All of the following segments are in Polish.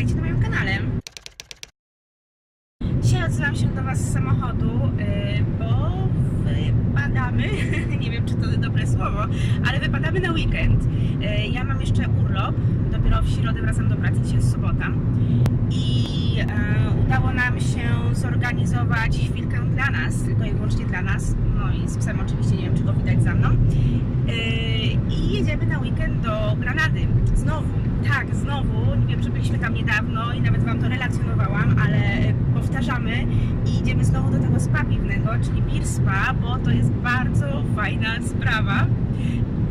witajcie na moim kanale. Dzisiaj odzywam się do Was z samochodu, yy, bo wypadamy, nie wiem czy to dobre słowo, ale wypadamy na weekend. Yy, Ja mam jeszcze urlop, dopiero w środę wracam do pracy, dzisiaj jest sobota. I e, udało nam się zorganizować chwilkę dla nas, tylko i wyłącznie dla nas. No i z psem oczywiście, nie wiem czy go widać za mną. Yy, I jedziemy na weekend do Granady. Znowu, tak, znowu. Nie wiem, że byliśmy tam niedawno i nawet Wam to relacjonowałam, ale powtarzamy i idziemy znowu do tego spa piwnego, czyli Beer Spa, bo to jest bardzo fajna sprawa.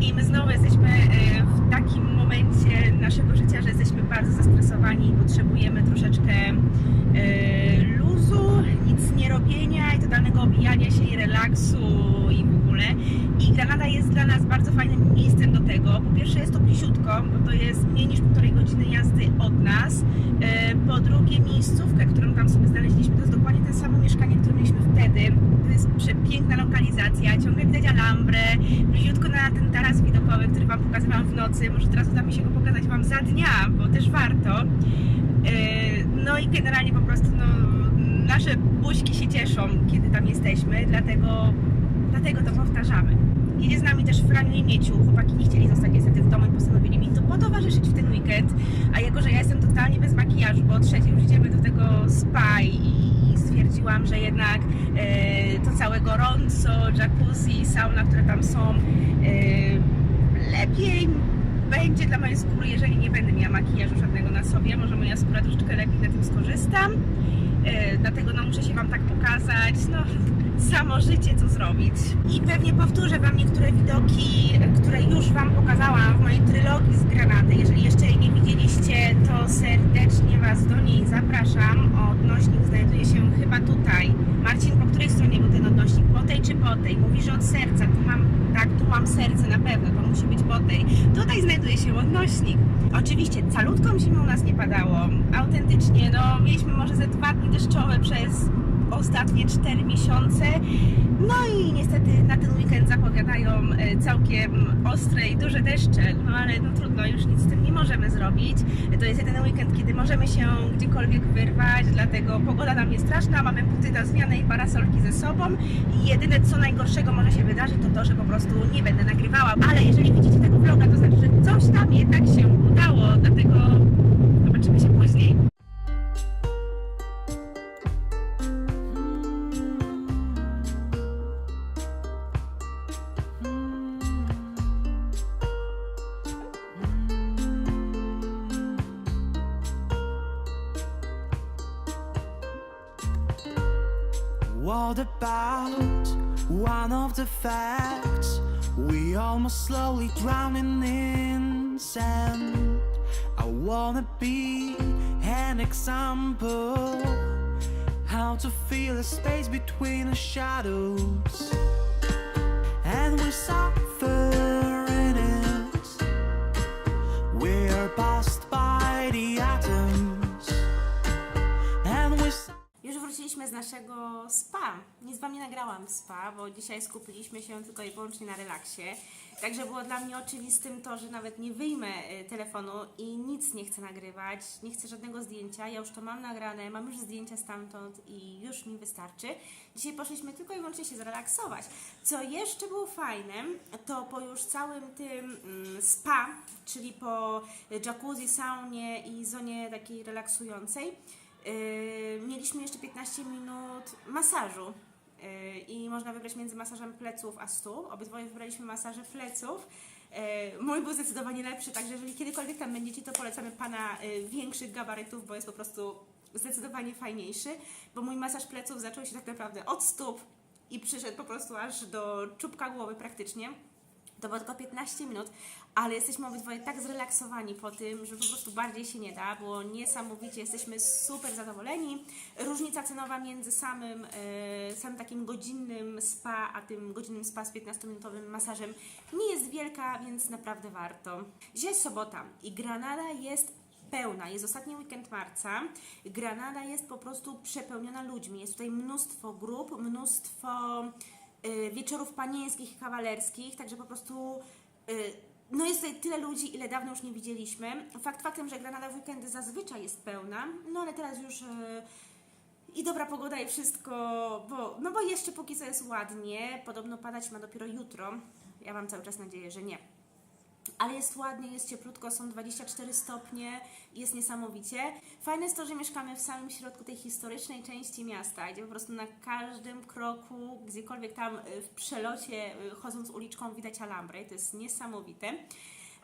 I my znowu jesteśmy e, w takim momencie naszego życia, że jesteśmy bardzo zestresowani i potrzebujemy troszeczkę e, nic nie robienia i totalnego obijania się i relaksu i w ogóle. I Granada jest dla nas bardzo fajnym miejscem do tego. Po pierwsze jest to bliziutko, bo to jest mniej niż półtorej godziny jazdy od nas. E, Po drugie miejscówkę, którą tam sobie znaleźliśmy, to jest dokładnie to samo mieszkanie, które mieliśmy wtedy. To jest przepiękna lokalizacja, ciągle widać Alambrę, bliziutko na ten taras widokowy, który Wam pokazywałam w nocy. Może teraz uda mi się go pokazać Wam za dnia, bo też warto. E, No i generalnie po prostu no, nasze buźki się cieszą, kiedy tam jesteśmy, dlatego, dlatego to powtarzamy. Jedzie z nami też Franiu i Mieciu. Chłopaki nie chcieli zostać niestety w domu i postanowili mi to potowarzyszyć w ten weekend. A jako, że ja jestem totalnie bez makijażu, bo o trzeciej już idziemy do tego spa i stwierdziłam, że jednak e, to całe gorąco, jacuzzi, sauna, które tam są, e, lepiej będzie dla mojej skóry, jeżeli nie będę miała makijażu żadnego na sobie. Może moja skóra troszeczkę lepiej na tym skorzystam. E, dlatego no, muszę się Wam tak pokazać. No, samo życie, co zrobić. I pewnie powtórzę Wam niektóre widoki, które już Wam pokazałam w mojej trylogii z Granady. Jeżeli jeszcze jej nie widzieliście, to serdecznie Was do niej zapraszam. Odnośnik znajduje się chyba tutaj. Marcin, po której stronie był ten odnośnik? Po tej czy po tej? Mówi, że od serca. Tu mam, tak, tu mam serce na pewno, to musi być po tej. Tutaj znajduje się odnośnik. Oczywiście calutką zimą u nas nie padało. Autentycznie, no mieliśmy może ze dwa dni deszczowe przez ostatnie 4 miesiące. No i niestety na ten weekend zapowiadają e, całkiem ostre i duże deszcze, no ale no trudno, już nic z tym nie możemy zrobić. To jest jedyny weekend, kiedy możemy się gdziekolwiek wyrwać, dlatego pogoda nam jest straszna, mamy buty do zmiany i parasolki ze sobą i jedyne co najgorszego może się wydarzyć to to, że po prostu nie będę nagrywała, ale jeżeli widzicie tego vloga, to znaczy, że coś tam jednak się udało, dlatego zobaczymy się później. What about one of the facts? We almost slowly drowning in sand. I wanna be an example. How to feel the space between the shadows. And we suffer Spa, bo dzisiaj skupiliśmy się tylko i wyłącznie na relaksie. Także było dla mnie oczywistym to, że nawet nie wyjmę y, telefonu i nic nie chcę nagrywać, nie chcę żadnego zdjęcia. Ja już to mam nagrane, mam już zdjęcia stamtąd i już mi wystarczy. Dzisiaj poszliśmy tylko i wyłącznie się zrelaksować. Co jeszcze było fajne, to po już całym tym mm, spa, czyli po jacuzzi, saunie i zonie takiej relaksującej, Yy, mieliśmy jeszcze 15 minut masażu. I można wybrać między masażem pleców a stóp. Obydwoje wybraliśmy masaże pleców. Yy, Mój był zdecydowanie lepszy, także jeżeli kiedykolwiek tam będziecie, to polecamy pana yy, większych gabarytów, bo jest po prostu zdecydowanie fajniejszy. Bo mój masaż pleców zaczął się tak naprawdę od stóp i przyszedł po prostu aż do czubka głowy praktycznie. To było tylko 15 minut, ale jesteśmy obydwoje tak zrelaksowani po tym, że po prostu bardziej się nie da. Było niesamowicie, jesteśmy super zadowoleni. Różnica cenowa między samym, e, samym takim godzinnym spa, a tym godzinnym spa z 15-minutowym masażem nie jest wielka, więc naprawdę warto. Dzisiaj jest sobota i Granada jest pełna. Jest ostatni weekend marca. Granada jest po prostu przepełniona ludźmi. Jest tutaj mnóstwo grup, mnóstwo wieczorów panieńskich i kawalerskich, także po prostu y, no jest tutaj tyle ludzi, ile dawno już nie widzieliśmy. Fakt faktem, że Granada w weekendy zazwyczaj jest pełna, no ale teraz już e, i dobra pogoda i wszystko, bo, no bo jeszcze póki co jest ładnie, podobno padać ma dopiero jutro. Ja mam cały czas nadzieję, że nie. Ale jest ładnie, jest cieplutko, są 24 stopnie, jest niesamowicie. Fajne jest to, że mieszkamy w samym środku tej historycznej części miasta, gdzie po prostu na każdym kroku, gdziekolwiek tam y, w przelocie, y, chodząc uliczką, widać Alhambry. To jest niesamowite.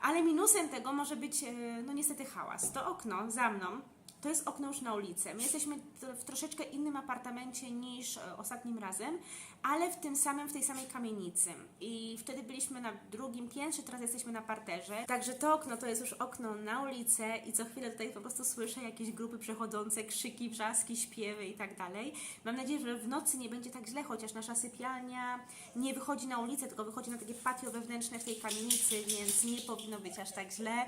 Ale minusem tego może być, y, no niestety, hałas. To okno za mną to jest okno już na ulicę. My jesteśmy w troszeczkę innym apartamencie niż e, ostatnim razem, ale w tym samym, w tej samej kamienicy. I wtedy byliśmy na drugim piętrze, teraz jesteśmy na parterze. Także to okno to jest już okno na ulicę i co chwilę tutaj po prostu słyszę jakieś grupy przechodzące, krzyki, wrzaski, śpiewy i tak dalej. Mam nadzieję, że w nocy nie będzie tak źle, chociaż nasza sypialnia nie wychodzi na ulicę, tylko wychodzi na takie patio wewnętrzne w tej kamienicy, więc nie powinno być aż tak źle.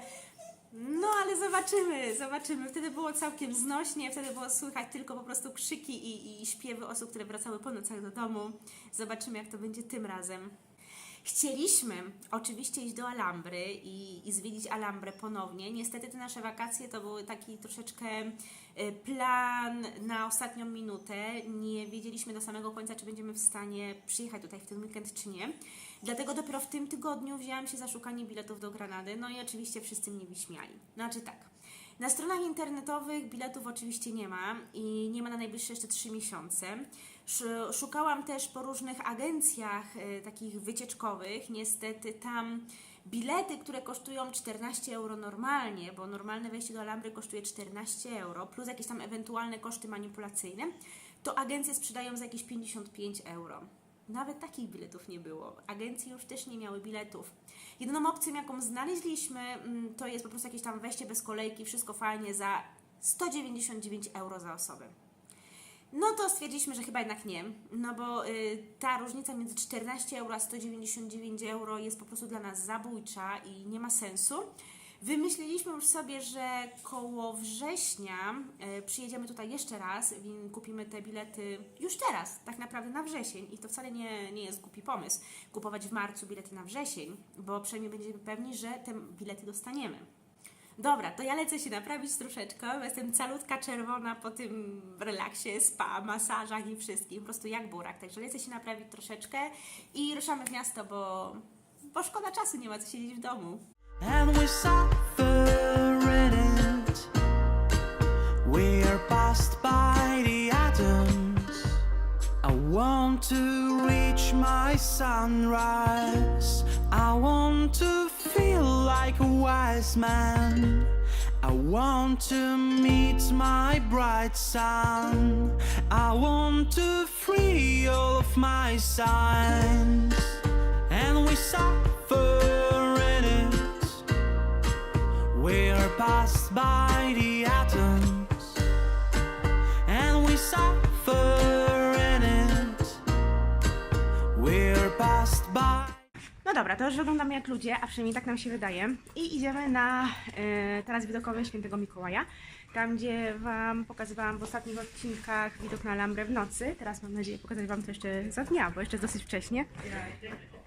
No, ale zobaczymy, zobaczymy. Wtedy było całkiem znośnie, wtedy było słychać tylko po prostu krzyki i, i śpiewy osób, które wracały po nocach do domu. Zobaczymy, jak to będzie tym razem. Chcieliśmy oczywiście iść do Alhambry i, i zwiedzić Alhambrę ponownie. Niestety te nasze wakacje to były taki troszeczkę e, plan na ostatnią minutę. Nie wiedzieliśmy do samego końca, czy będziemy w stanie przyjechać tutaj w ten weekend, czy nie. Dlatego dopiero w tym tygodniu wzięłam się za szukanie biletów do Granady. No i oczywiście wszyscy mnie wyśmiali. Znaczy tak. Na stronach internetowych biletów oczywiście nie ma i nie ma na najbliższe jeszcze 3 miesiące. Sz- Szukałam też po różnych agencjach e, takich wycieczkowych. Niestety tam bilety, które kosztują 14 euro normalnie, bo normalne wejście do Alhambry kosztuje 14 euro, plus jakieś tam ewentualne koszty manipulacyjne, to agencje sprzedają za jakieś 55 euro. Nawet takich biletów nie było. Agencje już też nie miały biletów. Jedyną opcją, jaką znaleźliśmy, mm, to jest po prostu jakieś tam wejście bez kolejki, wszystko fajnie za 199 euro za osobę. No to stwierdziliśmy, że chyba jednak nie, no bo y, ta różnica między 14 euro a 199 euro jest po prostu dla nas zabójcza i nie ma sensu. Wymyśliliśmy już sobie, że koło września y, przyjedziemy tutaj jeszcze raz kupimy te bilety już teraz, tak naprawdę na wrzesień. I to wcale nie, nie jest głupi pomysł, kupować w marcu bilety na wrzesień, bo przynajmniej będziemy pewni, że te bilety dostaniemy. Dobra, to ja lecę się naprawić troszeczkę, jestem calutka czerwona po tym relaksie, spa, masażach i wszystkim, po prostu jak burak. Także lecę się naprawić troszeczkę i ruszamy w miasto, bo, bo szkoda czasu, nie ma co siedzieć w domu. And we suffer in it. We are passed by the atoms. I want to reach my sunrise. I want to feel like a wise man. I want to meet my bright sun. I want to free all of my signs. And we suffer. We're passed by the atoms, and we suffer dobra, to już wyglądamy jak ludzie, a przynajmniej tak nam się wydaje. I idziemy na e, taras widokowy Świętego Mikołaja. Tam, gdzie Wam pokazywałam w ostatnich odcinkach widok na Alhambrę w nocy. Teraz mam nadzieję pokazać Wam to jeszcze za dnia, bo jeszcze jest dosyć wcześnie.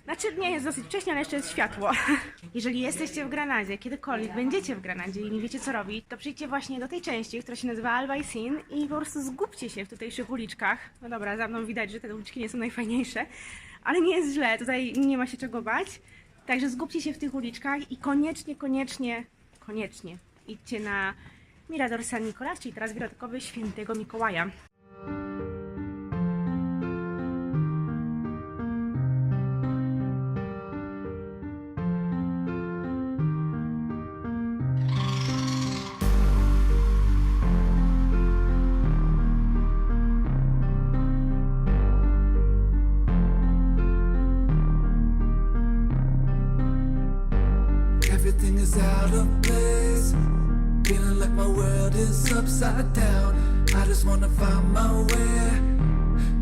Znaczy nie jest dosyć wcześnie, ale jeszcze jest światło. Jeżeli jesteście w Granadzie, kiedykolwiek będziecie w Granadzie i nie wiecie co robić, to przyjdźcie właśnie do tej części, która się nazywa Albaysin i po prostu zgubcie się w tutejszych uliczkach. No dobra, za mną widać, że te uliczki nie są najfajniejsze, ale nie jest źle, tutaj nie ma się czego bać. Także zgubcie się w tych uliczkach i koniecznie, koniecznie, koniecznie idźcie na Mirador San Nicolas, czyli teraz widokowy Świętego Mikołaja. Out of place. Feeling like my world is upside down. I just wanna find my way.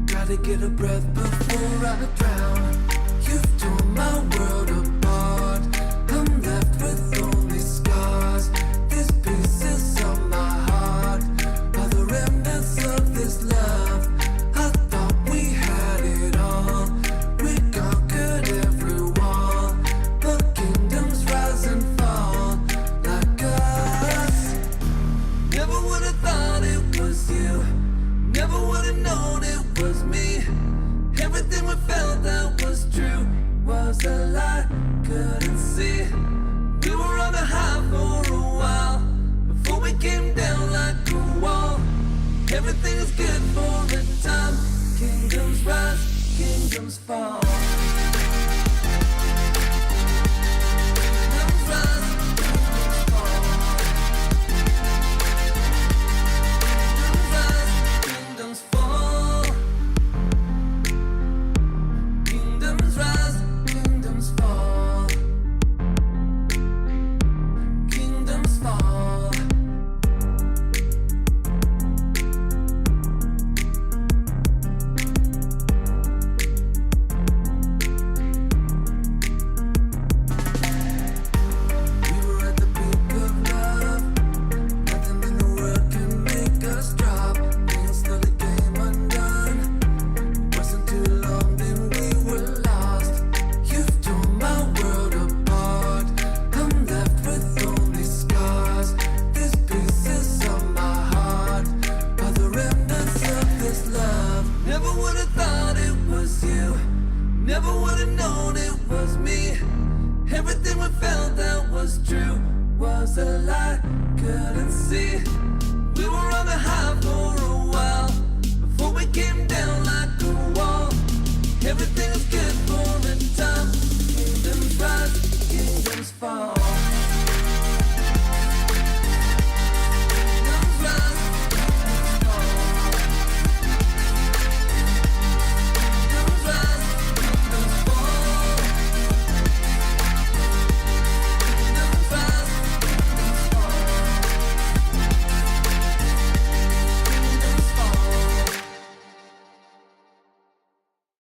Gotta get a breath before I drown. You've torn my world apart. alone.